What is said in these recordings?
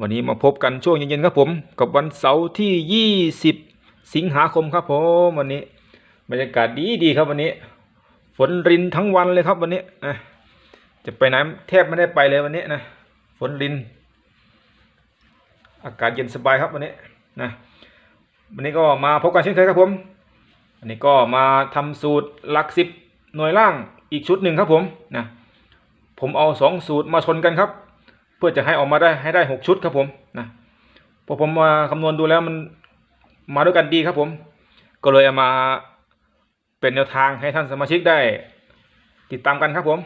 วันนี้มาพบกันช่วงเย็นๆครับผม กับวันเสาร์ที่ 20 สิงหาคมครับผมวันนี้ บรรยากาศดีดีๆครับวันนี้ ฝนรินทั้งวันเลยครับวันนี้นะจะไปไหนแทบไม่ได้ไปเลยวันนี้นะฝนริน อากาศเย็นสบายครับวันนี้นะวันนี้ก็มาพบกันเช่นเคยครับผมวันนี้ก็มาทำสูตรหลักสิบหน่วยล่างอีกชุดหนึ่งครับผมนะผมเอาสองสูตรมาชนกันครับ เพื่อจะให้ออกมาได้ให้ได้หกชุดครับผมนะพอผมมาคำนวณดูแล้วมันมาด้วยกันดีครับผม ก็เลยเอามาเป็นแนวทางให้ท่านสมาชิกได้ติดตามกันครับผม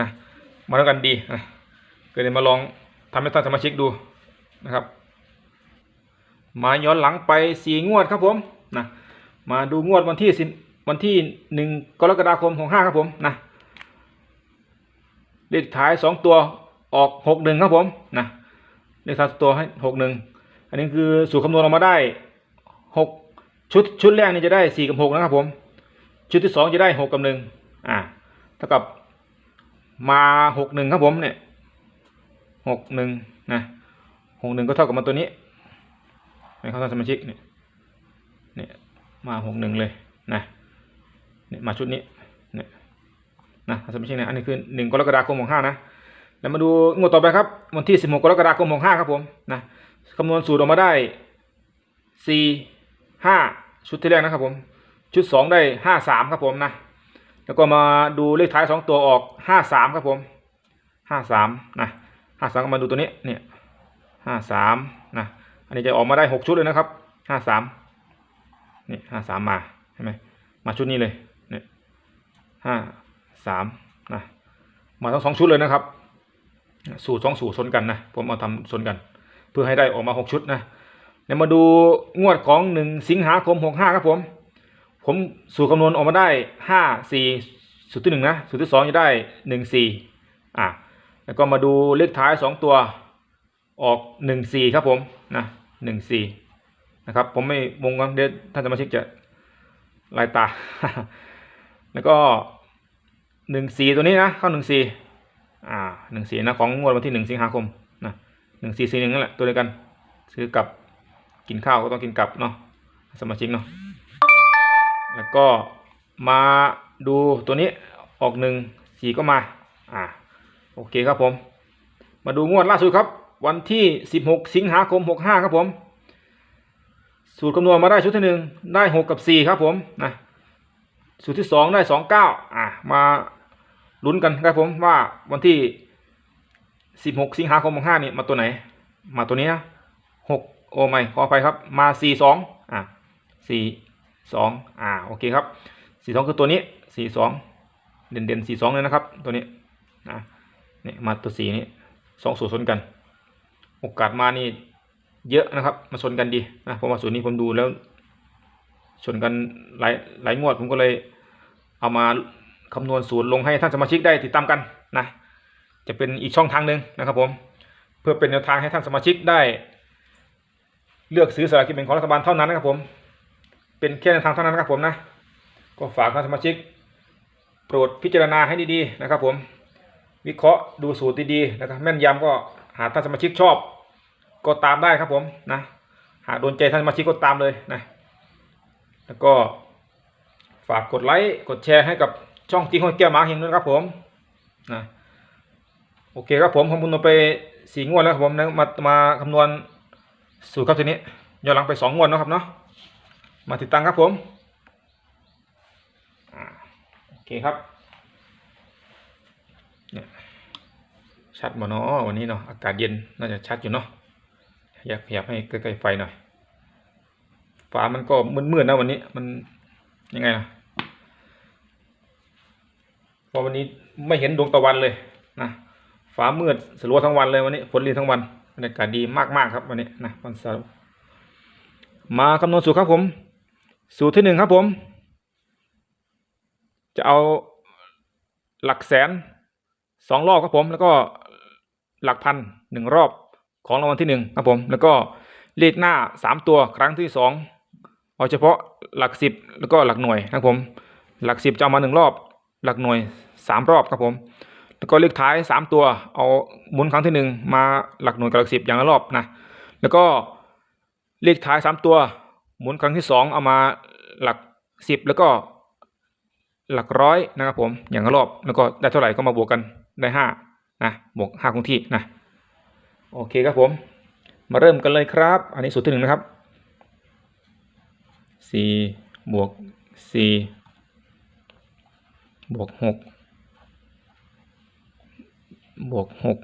นะมาด้วยกันดีนะก็เลยมาลองทำให้ท่านสมาชิกดูนะครับ มาย้อนหลังไปสี่งวดครับผมนะมาดูงวดวันที่สิวันที่หนึ่งกรกฎาคมของห้าครับผมนะเลขท้ายสองตัว ออกหกหนึ่งครับผมนะเลขท้ายตัวให้หกหนึ่งอันนี้คือสูตรคำนวณออกมาได้หกชุดชุดแรกนี่จะได้สี่กับหกนะครับผม ชุดที่สองจะได้หกกับหนึ่งอ่าเท่ากับมาหกหนึ่งครับผมเนี่ยหกหนึ่งนะหกหนึ่งก็เท่ากับมาตัวนี้ในข้อท่านสมาชิกเนี่ยเนี่ยมาหกหนึ่งเลยนะเนี่ยมาชุดนี้เนี่ยนะสมาชิกเนี่ยอันนี้คือหนึ่งกรกฎาคมของห้านะ แล้วมาดูงวดต่อไปครับ วันที่สิบหกกรกฎาคมของห้าครับผมนะคำนวณสูตรออกมาได้สี่ห้าชุดที่แรกนะครับผม ชุดสองได้ห้าสามครับผมนะ แล้วก็มาดูเลขท้ายสองตัวออกห้าสามครับผมห้าสามนะห้าสามก็มาดูตัวนี้เนี่ยห้าสามนะ อันนี้จะออกมาได้หกชุดเลยนะครับห้าสามนี่ห้าสามมาใช่ไหมมาชุดนี้เลยเนี่ยห้าสามนะ มาทั้งสองชุดเลยนะครับ สูตรสองสูตรชนกันนะผมเอาทำชนกัน เพื่อให้ได้ออกมาหกชุดนะเดี๋ยวมาดูงวดของหนึ่งสิงหาคมหกห้าครับผม ผมสูตรคำนวณออกมาได้ห้าสี่สูตรที่หนึ่งนะสูตรที่สองจะได้หนึ่งสี่อะแล้วก็มาดูเลขท้ายสองตัวออกหนึ่งสี่ครับผมนะหนึ่งสี่นะครับผมไม่วงกันเดี๋ยวท่านสมาชิกจะลายตา แล้วก็หนึ่งสี่ตัวนี้นะเข้าหนึ่งสี่ อ่าหนึ่งสี่นะของงวดวันที่หนึ่งสิงหาคมนะหนึ่งสี่สี่หนึ่งนั่นแหละตัวเดียวกัน ซื้อกับกินข้าวก็ต้องกินกับเนาะสมาชิกเนาะแล้วก็มาดูตัวนี้ออกหนึ่งสี่ก็มาอ่าโอเคครับผม มาดูงวดล่าสุดครับ วันที่สิบหกสิงหาคมหกห้าครับผม สูตรคำนวณมาได้ชุดที่หนึ่งได้หกกับสี่ครับผมนะสูตรที่สองได้สองเก้าอ่ามา ลุ้นกันครับผมว่าวันที่สิบหกสิงหาคมหกห้านี่มาตัวไหน มาตัวนี้นะหกโอไม่ขออภัยครับมาสี่สองอ่าสี่สองอ่าโอเคครับสี่สองคือตัวนี้สี่สองเด่นเด่นสี่สองเลยนะครับตัวนี้นะเนี่ยมาตัวสี่นี้สองสูตรชนกัน โอกาสมานี่เยอะนะครับ มาชนกันดีนะผมว่าสูตรนี้ผมดูแล้วชนกันหลายหลายงวดผมก็เลยเอามา คำนวณสูตรลงให้ท่านสมาชิกได้ติดตามกันนะจะเป็นอีกช่องทางหนึ่งนะครับผมเพื่อเป็นแนวทางให้ท่านสมาชิกได้ เลือกซื้อสลากกินแบ่งของรัฐบาลเท่านั้นนะครับผม เป็นแค่แนวทางเท่านั้นนะครับผมนะก็ฝากท่านสมาชิก โปรดพิจารณาให้ดีๆนะครับ ผม วิเคราะห์ดูสูตรดีๆนะครับแม่นยำก็หากท่านสมาชิกชอบ ก็ตามได้ครับผมนะหากโดนใจท่านสมาชิกก็ตามเลยนะแล้วก็ฝากกดไลค์กดแชร์ให้กับ ช่องที่ห้อยแก้วหมาเฮงด้วยนครับผมนะโอเคครับผมคำนวณไปสี่งวดแล้วครับผมนะมามาคำนวณสูตรครับทีนี้ย้อนหลังไปสองงวดนะครับเนาะมาติดตั้งครับผมโอเคครับเนี่ยชัดบ่เนาะวันนี้เนาะอากาศเย็นน่าจะชัดอยู่เนาะอยากขยับให้ใกล้ๆไฟหน่อยฟ้ามันก็มืดๆนะวันนี้มันยังไงนะ เพราะวันนี้ไม่เห็นดวงตะวันเลยนะฟ้ามืดสลัวทั้งวันเลยวันนี้ฝนรีทั้งวันบรรยากาศดีมากๆครับวันนี้นะวันเสาร์มาคำนวณสูตรครับผม สูตรที่หนึ่งครับผม จะเอาหลักแสนสองรอบครับผม แล้วก็หลักพันหนึ่งรอบของรางวัลที่หนึ่งครับผม แล้วก็เลขหน้าสามตัวครั้งที่สองเอาเฉพาะหลักสิบแล้วก็หลักหน่วยนะครับผม หลักสิบจะเอามาหนึ่งรอบ หลักหน่วยสามรอบครับผม แล้วก็เลขท้ายสามตัว เอาหมุนครั้งที่หนึ่งมาหลักหน่วยกับหลักสิบอย่างละรอบนะ แล้วก็เลขท้ายสามตัว หมุนครั้งที่สองเอามาหลักสิบแล้วก็หลักร้อยนะครับผมอย่างละรอบ แล้วก็ได้เท่าไหร่ก็มาบวกกันได้ห้านะบวกห้าคงที่นะโอเคครับผม มาเริ่มกันเลยครับ อันนี้สูตรที่หนึ่งนะครับสี่บวกสี่ บวกหกบวกหก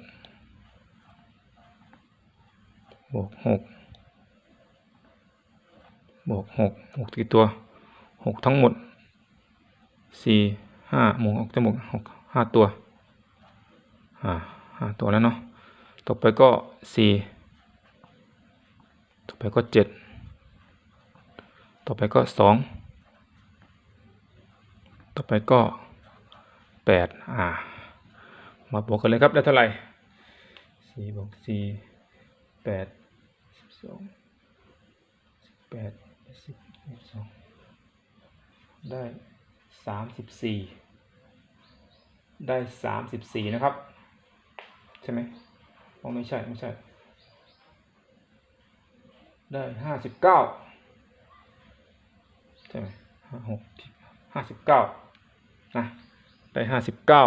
บวกหกบวกหกหกกี่ตัวหกทั้งหมดสี่ห้าหมูออกจมูกหกห้าตัวอ่าห้าตัวแล้วเนาะต่อไปก็สี่ต่อไปก็เจ็ดต่อไปก็สองต่อไปก็ แปดอ่ามาบวกกันเลยครับได้เท่าไหร่สี่บวกสี่แปดสิบสองแปดสิบสองได้สามสิบสี่ได้สามสิบสี่นะครับ ใช่ไหมอ๋อไม่ใช่ ไม่ใช่ ได้ห้าสิบเก้าใช่ไหมห้าหกห้าสิบเก้านะ ได้ห้าสิบเก้า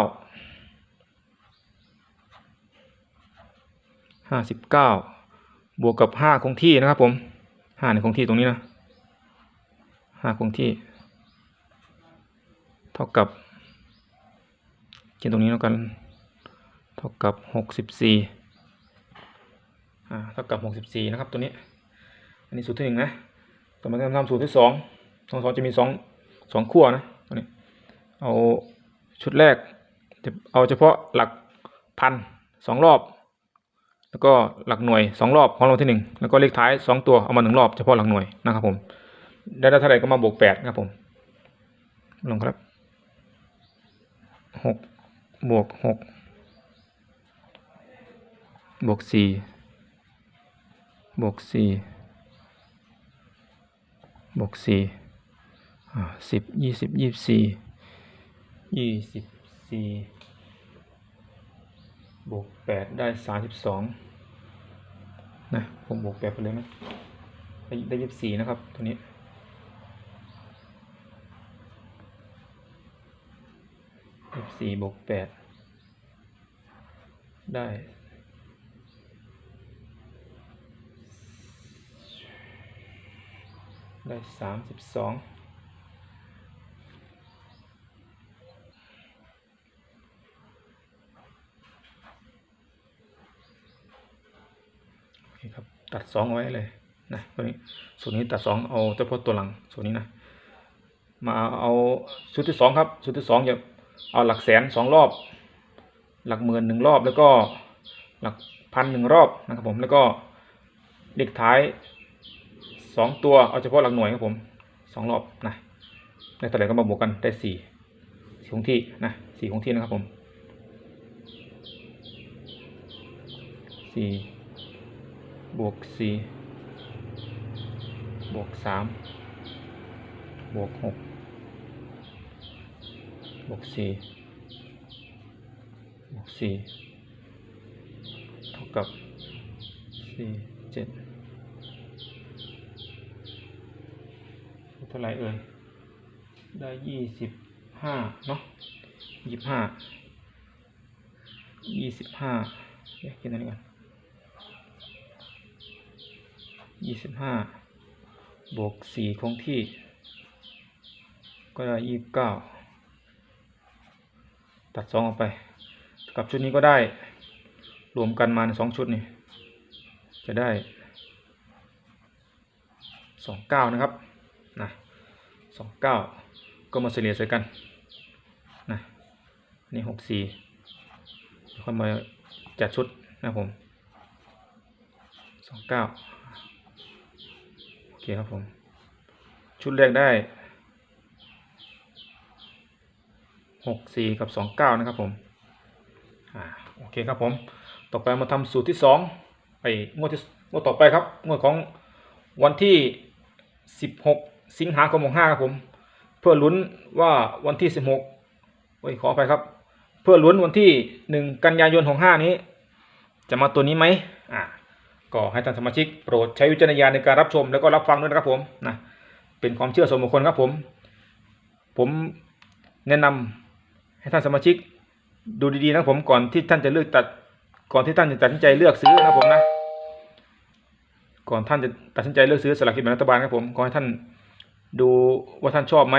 ห้าสิบเก้าบวกกับห้าคงที่นะครับผมห้าในคงที่ตรงนี้นะห้าคงที่ เท่ากับเขียนตรงนี้แล้วกัน เท่ากับหกสิบสี่อ่าเท่ากับหกสิบสี่นะครับตัวนี้ อันนี้สูตรที่หนึ่งนะต่อมาทำสูตรที่สองสูตรที่สองจะมีสองสองขั้วนะตัวนี้เอา ชุดแรกจะเอาเฉพาะหลักพันสองรอบ แล้วก็หลักหน่วยสองรอบของรางวัลที่หนึ่งแล้วก็เลขท้ายสองตัวเอามาหนึ่งรอบเฉพาะหลักหน่วยนะครับผมได้เท่าไหร่ก็มาบวกแปดนะครับผมลงครับหกบวกหกบวกสี่บวกสี่บวกสี่อ่าสิบยี่สิบยี่สิบสี่ ยี่สิบสี่บวกแปดได้สามสิบสองนะผมบวกแปดไปเลยไหมได้ได้ยี่สิบสี่นะครับตัวนี้ยี่สิบสี่บวกแปดได้ได้สามสิบสองโอเคครับ ตัดสองเอาไว้เลยนะตัวนี้ส่วนนี้ตัดสองเอาเฉพาะตัวหลังส่วนนี้นะมาเอาชุดที่สองครับชุดที่สองจะเอาหลักแสนสองรอบ หลักหมื่นหนึ่งรอบแล้วก็หลักพันหนึ่งรอบนะครับผมแล้วก็เด็กท้ายสองตัวเอาเฉพาะหลักหน่วยครับผมสองรอบนะได้เท่าไหร่ก็มาบวกกันได้สี่สี่คงที่นะสี่คงที่นะครับผมสี่ บวกสี่บวกสามบวกหกบวกสี่บวกสี่เท่ากับสี่เจ็ดเท่าไรเอ่ย ได้ยี่สิบห้าเนาะยี่สิบห้ายี่สิบห้าเดี๋ยวคิดอันนี้ก่อน ยี่สิบห้าบวกสี่คงที่ ก็ได้ยี่สิบเก้าตัดสองออกไป กับชุดนี้ก็ได้ รวมกันมาสองชุดนี่จะได้สองเก้านะครับนะสองเก้าก็มาเฉลี่ยใส่กันนะนี่หกสี่ค่อยมาจัดชุดนะผมสองเก้า เคครับผม ชุดแรกได้หกสี่กับสองเก้านะครับผม อ่า โอเคครับผม ต่อไปมาทำสูตรที่สองไอ้งวดที่งวดต่อไปครับ งวดของวันที่สิบหกสิงหาคมของห้าครับผม เพื่อลุ้นว่าวันที่สิบหกโอ้ยขออภัยครับ เพื่อลุ้นวันที่หนึ่งกันยายนของห้านี้ จะมาตัวนี้ไหมอ่า ก็ให้ท่านสมาชิกโปรดใช้วิจารณญาณในการรับชมแล้วก็รับฟังด้วยนะครับผมนะเป็นความเชื่อส่วนบุคคลครับผม ผมแนะนำให้ท่านสมาชิกดูดีๆนะผมก่อนที่ท่านจะเลือกตัดก่อนที่ท่านจะตัดสินใจเลือกซื้อนะผมนะ ก่อนท่านจะตัดสินใจเลือกซื้อสลากกินแบ่งรัฐบาลครับผมขอให้ท่านดูว่าท่านชอบไหม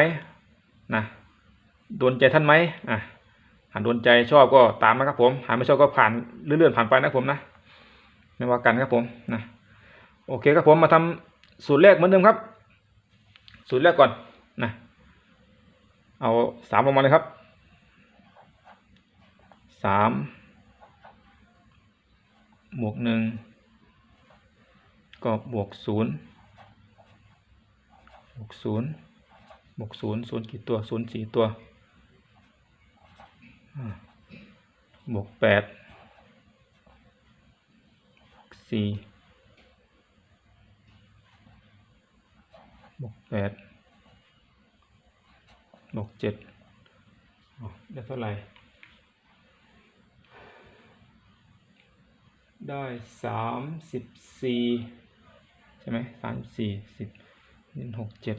นะโดนใจท่านไหมอะหากโดนใจชอบก็ตามนะครับผม หากไม่ชอบก็ผ่านเลื่อนๆผ่านไปนะผมนะ ไม่ว่ากันครับผมนะโอเคครับผมมาทำสูตรแรกเหมือนเดิมครับ สูตรแรกก่อนนะเอาสามลงมาเลยครับสามบวกหนึ่งก็บวกศูนย์บวกศูนย์บวกศูนย์ศูนย์กี่ตัวศูนย์สี่ตัวบวกแปด สี่บวกแปดบวกเจ็ดได้เท่าไหร่ ได้สามสิบสี่ใช่ไหมสามสี่สิบหนึ่งหกเจ็ด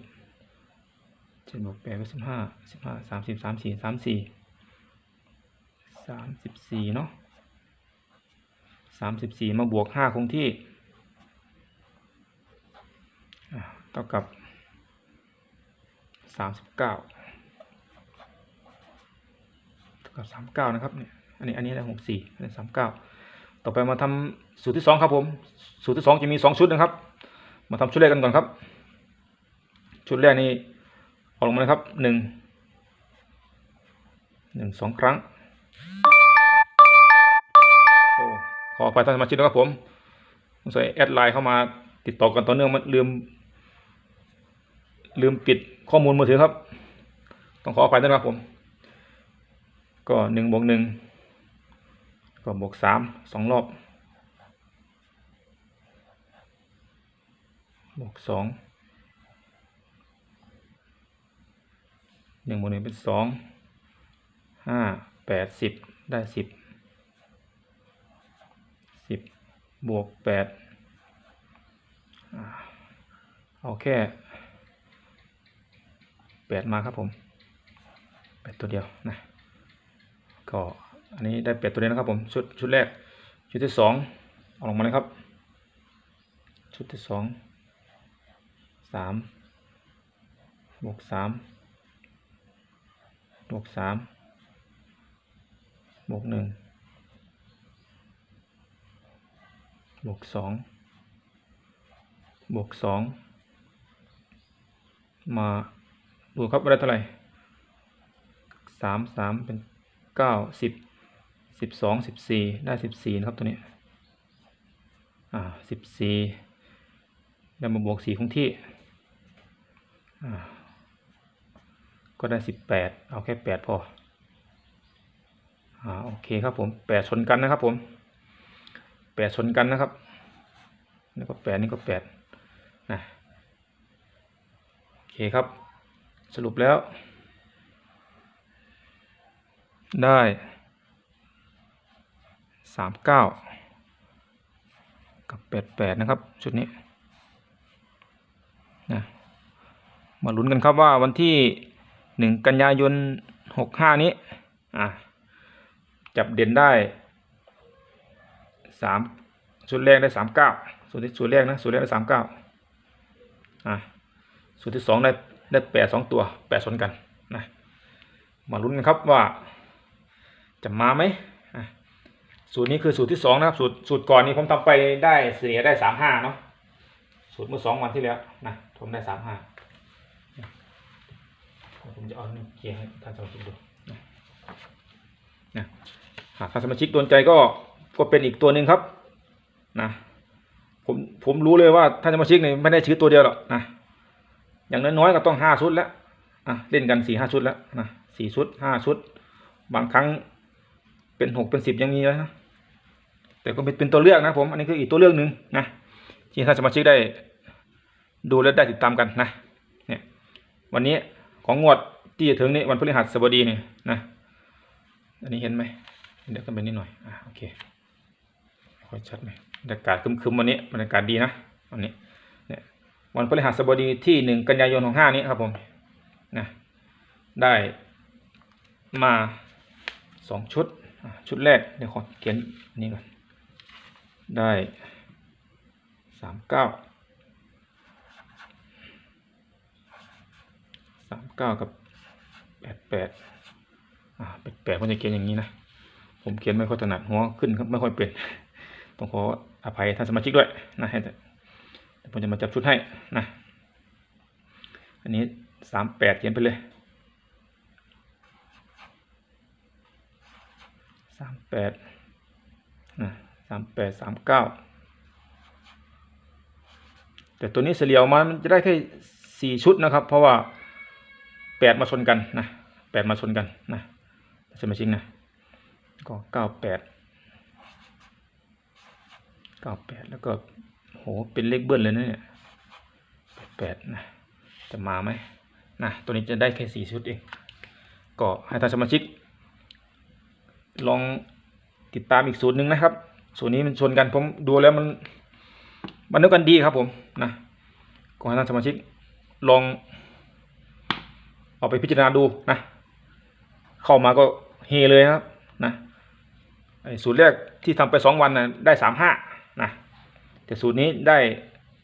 เจ็ดบวกแปดก็สิบห้าสิบห้าสามสิบสามสี่สามสี่สามสิบสี่เนาะ สามสิบสี่มาบวกห้าคงที่เท่ากับสามสิบเก้าเท่ากับสามเก้านะครับเนี่ยอันนี้อันนี้ได้หกสี่อันนี้สามเก้าต่อไปมาทำสูตรที่สองครับผม สูตรที่สองจะมีสองชุดนะครับ มาทำชุดแรกกันก่อนครับ ชุดแรกนี้เอาลงมาเลยครับหนึ่งหนึ่งสองครั้ง ขออภัยท่านสมาชิกนะครับผมสงสัยแอดไลน์เข้ามาติดต่อกันต่อเนื่องมันลืม ลืมปิดข้อมูลมือถือครับ ต้องขออภัยด้วยนะครับผม ก็หนึ่งบวกหนึ่งก็บวกสามสองรอบบวกสองหนึ่งบวกหนึ่งเป็นสองห้าแปดสิบได้สิบ สิ บวกแปดเอาแค่แปดมาครับผมแปดตัวเดียวนะก็อันนี้ได้แปดตัวเดียวนะครับผมชุดชุดแรกชุดที่สองเอาลงมาเลยครับ ชุดที่สองสามบวกสามบวกสามบวกหนึ่ง บวกสองบวกสองมาดูครับว่าได้เท่าไหร่สามสามเป็นเก้าสิบสิบสองสิบสี่ได้สิบสี่นะครับตัวนี้ อ่าสิบสี่แล้วมาบวกสี่คงที่ อ่า ก็ได้สิบแปดเอาแค่แปดพอ อ่า โอเคครับผมแปดชนกันนะครับผม แปดชนกันนะครับนี่ก็แปดนี่ก็แปดนะโอเคครับ สรุปแล้ว ได้สามเก้ากับแปดแปดนะครับ ชุดนี้นะมาลุ้นกันครับว่าวันที่หนึ่งกันยายนหกห้านี้อะจับเด่นได้ สามสูตรแรกได้สามเก้าสูตรที่สูตรแรกนะสูตรแรกได้สามเก้าอะสูตรที่สองได้ได้แปดสองตัวแปดสนกันนะมาลุ้นกันครับว่าจะมาไหมอะสูตรนี้คือสูตรที่สองนะครับสูตรสูตรก่อนนี้ผมทำไปได้เสียได้สามห้าเนาะสูตรเมื่อสองวันที่แล้วนะผมได้สามห้าผมจะเอานี่เคลียร์ให้ท่านสมาชิกดูนะนะหากท่านสมาชิกโดนใจก็ ก็เป็นอีกตัวหนึ่งครับนะผมผมรู้เลยว่าท่านสมาชิกเนี่ยไม่ได้ซื้อตัวเดียวหรอกนะอย่างน้อยๆก็ต้องห้าชุดแล้วอะเล่นกันสี่ห้าชุดแล้วนะสี่ชุดห้าชุด บางครั้งเป็นหกเป็นสิบยังมีแล้วนะแต่ก็เป็นเป็นตัวเลือกนะผมอันนี้คืออีกตัวเลือกหนึ่งนะที่ท่านสมาชิกได้ดูและได้ติดตามกันนะเนี่ยวันนี้ของงวดที่จะถึงนี้วันพฤหัสบดีเนี่ยนะอันนี้เห็นไหมเดี๋ยวกันไปนิดหน่อยอะโอเค อยชัดไหมบรรยากาศคึมๆวันนี้บรรยากาศดีนะวันนี้เนี่ยวันพฤหัสบดีที่หนึ่งกันยายนของห้านี้ครับผมนะได้มาสองชุด ชุดแรกเดี๋ยวขอเขียนนี้ก่อนได้สามเก้าสามเก้ากับแปดแปดอ่าแปดแปดมันจะเขียนอย่างนี้นะ ผมเขียนไม่ค่อยถนัดหัวขึ้นครับไม่ค่อยเป็น ต้องขออภัยท่านสมาชิกด้วยนะให้แต่ผมจะมาจับชุดให้นะอันนี้สามแปดเขียนไปเลยสามแปดนะสามแปดสามเก้าแต่ตัวนี้เฉลี่ยออกมามันจะได้แค่สี่ชุดนะครับ เพราะว่าแปดมาชนกันนะแปดมาชนกันนะสมาชิกนะก็เก้าแปด เก้าแปดแล้วก็โหเป็นเลขเบิ้ลเลยนะเนี่ยแปดนะจะมาไหมนะตัวนี้จะได้แค่สี่ชุดเองก็ให้ท่านสมาชิก ลองติดตามอีกสูตรหนึ่งนะครับ สูตรนี้มันชนกันผมดูแล้วมันมันนึกกันดีครับผมนะก็ให้ท่านสมาชิกลองเอาไปพิจารณาดูนะเข้ามาก็เฮเลยครับนะสูตรแรกที่ทำไปสองวันนะได้สามห้า แต่สูตรนี้ได้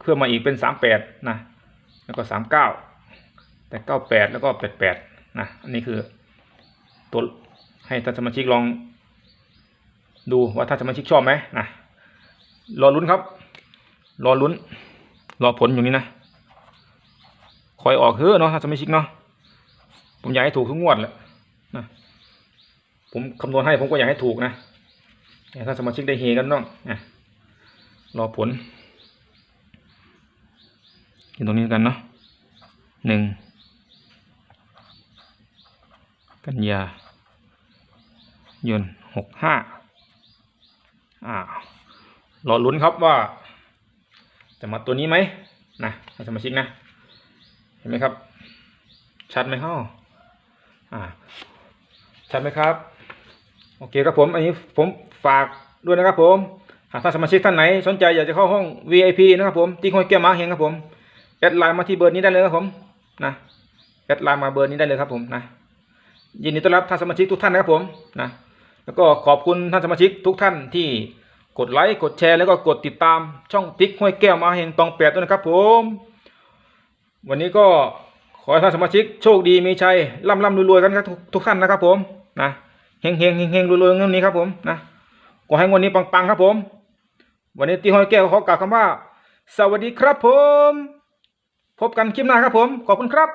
เพิ่มมาอีกเป็นสามแปดนะแล้วก็สามเก้าแต่เก้าแปดแล้วก็แปดแปดนะอันนี้คือตัวให้ท่านสมาชิกลอง ดูว่าท่านสมาชิกชอบไหมนะรอลุ้นครับ รอลุ้น รอผลอยู่นี่นะคอยออกเฮ้อเนาะท่านสมาชิกเนาะผมอยากให้ถูกทุกงวดแหละนะผมคำนวณให้ผมก็อยากให้ถูกนะอยากให้ท่านสมาชิกได้เฮกันเน้องนะ รอผลอยู่ตรงนี้กันเนาะหนึ่งกันยายนหกห้าอ่ารอลุ้นครับว่า จะมาตัวนี้ไหมนะท่าสมาชิกนะ เห็นไหมครับ ชัดไหมครับอ่าชัดไหมครับ โอเคครับผม อันนี้ผมฝากด้วยนะครับผม หากท่านสมาชิกท่านไหนสนใจอยากจะเข้าห้อง VIP นะครับผมที่ห้อยแก้วม้าเฮงครับผมแอดไลน์มาที่เบอร์นี้ได้เลยครับผมนะแอดไลน์มาเบอร์นี้ได้เลยครับผมนะยินดีต้อนรับท่านสมาชิกทุกท่านนะครับผมนะแล้วก็ขอบคุณท่านสมาชิกทุกท่านที่กดไลค์กดแชร์แล้วก็กดติดตามช่องติ๊กห้อยแก้วมาเฮงตองแปดด้วยนะครับผม วันนี้ก็ขอให้ท่านสมาชิกโชคดีมีชัยร่ำร่ำรวยๆกันครับทุกทุกท่านนะครับผมนะเฮงเฮงเฮงเฮงรวยๆเงินนี้ครับผมนะขอให้งวันนี้ปังๆครับผม วันนี้ตีหอยแก้วขอกล่าวคำว่า สวัสดีครับผม พบกันคลิปหน้าครับผม ขอบคุณครับ